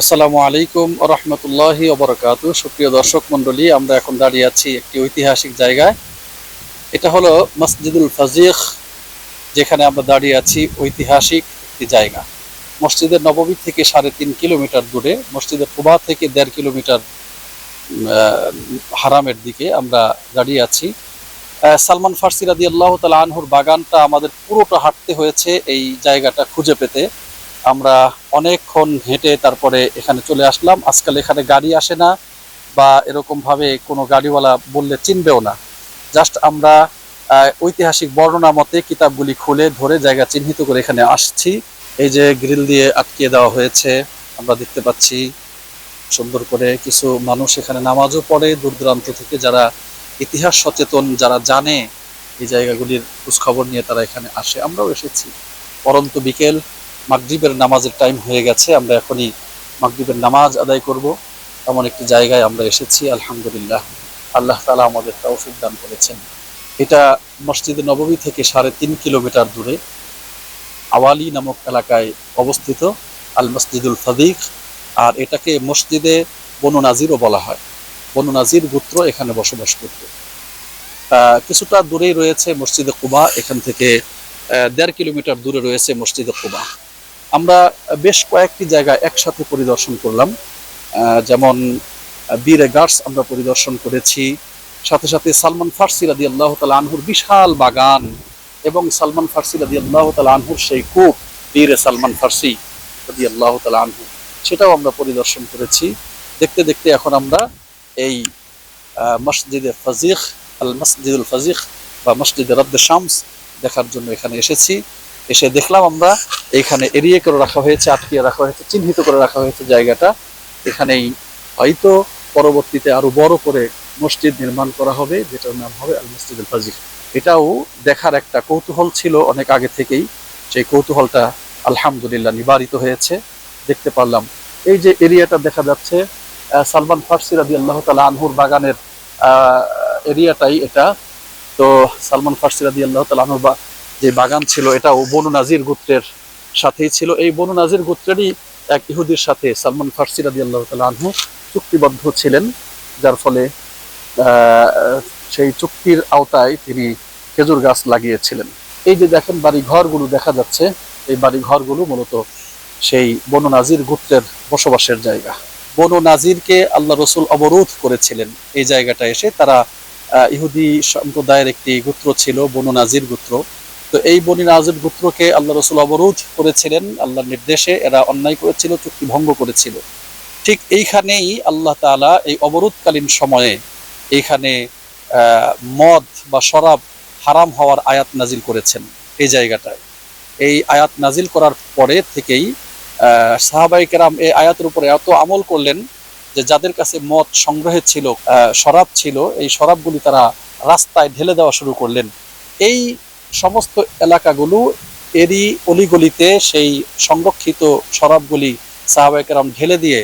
আসসালামু আলাইকুম রহমতুল্লাহি ওবরাকাত সুপ্রিয় দর্শক মণ্ডলী, আমরা এখন দাঁড়িয়ে আছি একটি ঐতিহাসিক জায়গায়। এটা হলো মসজিদুল ফাজিক যেখানে আমরা দাঁড়িয়ে আছি ঐতিহাসিক একটি জায়গা। মসজিদের নববী থেকে সাড়ে তিন কিলোমিটার দূরে, মসজিদের কুবা থেকে দেড় কিলোমিটার হারামের দিকে আমরা দাঁড়িয়ে আছি। সালমান ফার্সি রাদি আল্লাহ তালা আনহুর বাগানটা আমাদের পুরোটা হাঁটতে হয়েছে এই জায়গাটা খুঁজে পেতে। আমরা অনেকক্ষণ হেঁটে তারপরে এখানে চলে আসলাম। আজকাল এখানে গাড়ি আসে না বা এরকমভাবে কোনো গাড়িওয়ালা বললে চিনবেও না। জাস্ট আমরা ঐতিহাসিক বর্ণনা মতে কিতাবগুলি খুলে ধরে জায়গা চিহ্নিত করে এখানে আসছি। এই যে গ্রিল দিয়ে আটকিয়ে দেওয়া হয়েছে, আমরা দেখতে পাচ্ছি সুন্দর করে কিছু মানুষ এখানে নামাজও পড়ে। দূর দূরান্ত থেকে যারা ইতিহাস সচেতন, যারা জানে এই জায়গাগুলির খোঁজখবর নিয়ে তারা এখানে আসে। আমরাও এসেছি। পরন্ত বিকেল মাগরিবের নামাজের টাইম হয়ে গেছে, আমরা এখনই মাগরিবের নামাজ আদায় করব। এমন একটি জায়গায় আমরা এসেছি, আলহামদুলিল্লাহ। আল্লাহ তালা আমাদের তৌফিক দান করেছেন। এটা মসজিদ নবমী থেকে সাড়ে তিন কিলোমিটার দূরে, আওয়ালি নামক এলাকায় অবস্থিত, আল মসজিদুল ফাদিক আর এটাকে মসজিদে বনু নাজিরও বলা হয়। বনু নাজির গোত্র এখানে বসবাস করত। কিছুটা দূরেই রয়েছে মসজিদে কুবা, এখান থেকে দেড় কিলোমিটার দূরে রয়েছে মসজিদে কুবা। আমরা বেশ কয়েকটি জায়গা একসাথে পরিদর্শন করলাম। যেমন, বীরে গার্ডস আমরা পরিদর্শন করেছি। সাথে সাথে সালমান ফার্সি রাদি আল্লাহ তালা আনহুর বিশাল বাগান এবং সালমান ফার্সি রাদি আল্লাহ তালা আনহুর সেই কূপ, বীরে সালমান ফার্সি রাদি আল্লাহ তালা আনহু, সেটাও আমরা পরিদর্শন করেছি। দেখতে দেখতে এখন আমরা এই মসজিদে ফাজিক আল মসজিদুল ফাজিক বা মসজিদে রদ্দ শামস দেখার জন্য এখানে এসেছি। এসে দেখলাম আমরা এখানে এরিয়ে করে রাখা হয়েছে, আটকিয়ে রাখা হয়েছে, চিহ্নিত করে রাখা হয়েছে জায়গাটা। এখানেই হয়তো পরবর্তীতে আরও বড় করে মসজিদ নির্মাণ করা হবে, যেটার নাম হবে আল মসজিদুল ফাজিক এটাও দেখার একটা কৌতূহল ছিল অনেক আগে থেকেই। সেই কৌতূহলটা আলহামদুলিল্লাহ নিবারিত হয়েছে। দেখতে পারলাম। এই যে এরিয়াটা দেখা যাচ্ছে সালমান ফার্সি রাদি আল্লাহ তালা আনহুর বাগানের এরিয়াটাই এটা। তো সালমান ফার্সি রাদি আল্লাহ তালা বা- যে বাগান ছিল, এটাও বনু নাজির গোত্রের সাথেই ছিল। এই বনু নাজির গোত্রেরই এক ইহুদির সাথে সালমান ফার্সি রাদি আল্লাহ তালা চুক্তিবদ্ধ ছিলেন, যার ফলে সেই চুক্তির আওতায় তিনি খেজুর গাছ লাগিয়েছিলেন। এই যে দেখেন বাড়ি ঘরগুলো দেখা যাচ্ছে, এই বাড়ি ঘরগুলো মূলত সেই বনু নাজির গোত্রের বসবাসের জায়গা। বনু নাজিরকে আল্লাহ রসুল অবরোধ করেছিলেন। এই জায়গাটা এসে তারা ইহুদি সম্প্রদায়ের একটি গোত্র ছিল, বনু নাজির গোত্র। তো এই বনি নাজির গোত্রকে আল্লাহ রসুল অবরোধ করেছিলেন, আল্লাহর নির্দেশে এরা অন্যায় করেছিল, চুক্তি ভঙ্গ করেছিল। ঠিক এইখানেই আল্লাহ তাআলা এই অবরোধকালীন সময়ে এইখানে মদ বা শরাব হারাম হওয়ার আয়াত নাজিল করেছেন এই জায়গাটায়। এই আয়াত নাজিল করার পরে থেকেই সাহাবাই এই আয়াতের উপরে এত আমল করলেন যে যাদের কাছে মদ সংগ্রহে ছিল শরাব ছিল, এই শরাবগুলি তারা রাস্তায় ঢেলে দেওয়া শুরু করলেন। এই সমস্ত এলাকাগুলো এরই অলিগলিতে সেই সংরক্ষিত শরাবগুলি সাহাবাই কেরাম ঢেলে দিয়ে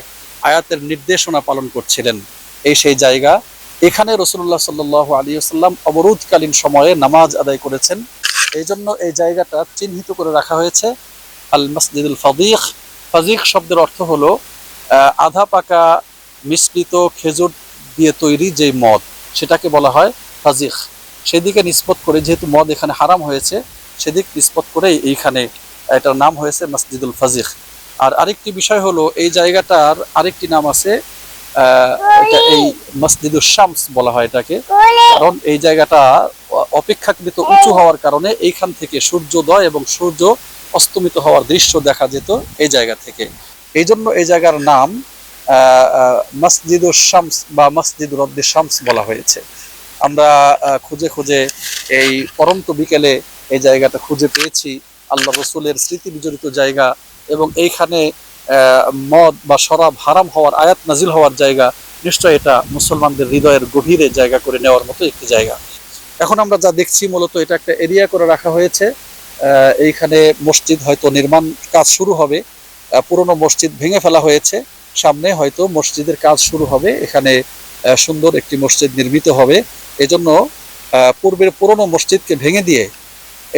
আয়াতের নির্দেশনা পালন করছিলেন। এই সেই জায়গা। এখানে রসুল্লাহ সাল্লাহ আলী আসাল্লাম অবরোধকালীন সময়ে নামাজ আদায় করেছেন। এই জন্য এই জায়গাটা চিহ্নিত করে রাখা হয়েছে। আল মসজিদুল ফাদিক ফাজিক শব্দের অর্থ হলো আধা পাকা মিশ্রিত খেজুর দিয়ে তৈরি যে মদ সেটাকে বলা হয় ফাজিক সেদিকে নিষ্পত করে যেহেতু মদ এখানে হারাম হয়েছে সেদিক নিষ্পত করেই এইখানে এটার নাম হয়েছে মসজিদুল ফাজিক আর আরেকটি বিষয় হলো এই জায়গাটার আরেকটি নাম আছে এটা এই মসজিদুল শামস বলা হয় এটাকে। কারণ এই জায়গাটা অপেক্ষাকৃত উঁচু হওয়ার কারণে এইখান থেকে সূর্যোদয় এবং সূর্য অস্তমিত হওয়ার দৃশ্য দেখা যেত এই জায়গা থেকে। এই জন্য এই জায়গার নাম আহ, শামস বা মসজিদুর রদ্দে শামস বলা হয়েছে। আমরা খুঁজে খুঁজে এই পরন্ত বিকেলে এই জায়গাটা খুঁজে পেয়েছি আল্লাহ রসুলের স্মৃতি বিজড়িত জায়গা এবং এইখানে মদ বা শরাব হারাম হওয়ার আয়াত নাজিল হওয়ার জায়গা নিশ্চয় এটা মুসলমানদের হৃদয়ের গভীরে জায়গা করে নেওয়ার মতো একটি জায়গা। এখন আমরা যা দেখছি মূলত এটা একটা এরিয়া করে রাখা হয়েছে। এইখানে মসজিদ হয়তো নির্মাণ কাজ শুরু হবে পুরনো মসজিদ ভেঙে ফেলা হয়েছে। সামনে হয়তো মসজিদের কাজ শুরু হবে, এখানে সুন্দর একটি মসজিদ নির্মিত হবে। এজন্য পূর্বের পুরনো মসজিদকে ভেঙে দিয়ে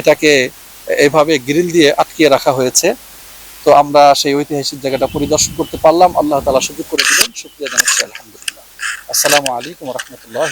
এটাকে এভাবে গ্রিল দিয়ে আটকিয়ে রাখা হয়েছে। তো আমরা সেই ঐতিহাসিক জায়গাটা পরিদর্শন করতে পারলাম। আল্লাহ তালা সুযোগ করে দিলেন। শুক্রিয়া জানাচ্ছি, আলহামদুলিল্লাহ। আসসালামু আলাইকুম রহমতুল্লাহ